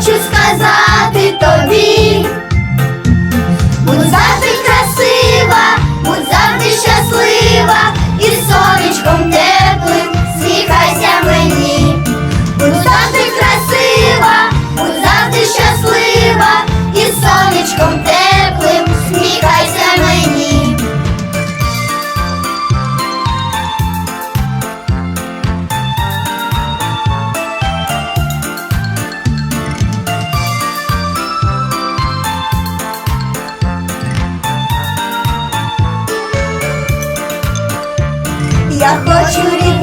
choose. I Apa you.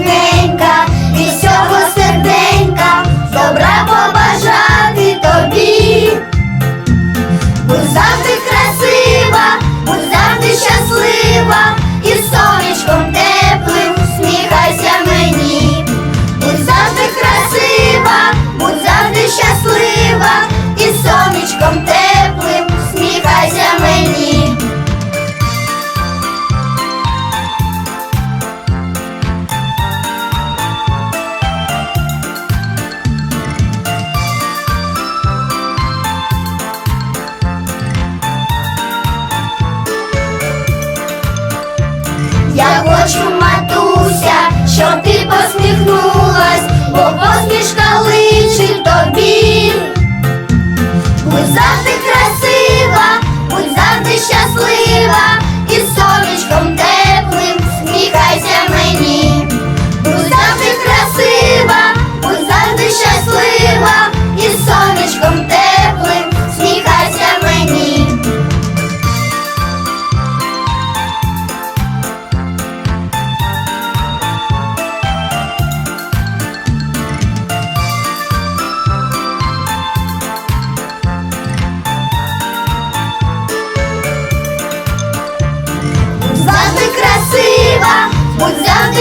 Я хочу, матуся, щоб ти посміхнулась, бо посмішка личить тобі. Ми завжди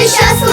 щасливі.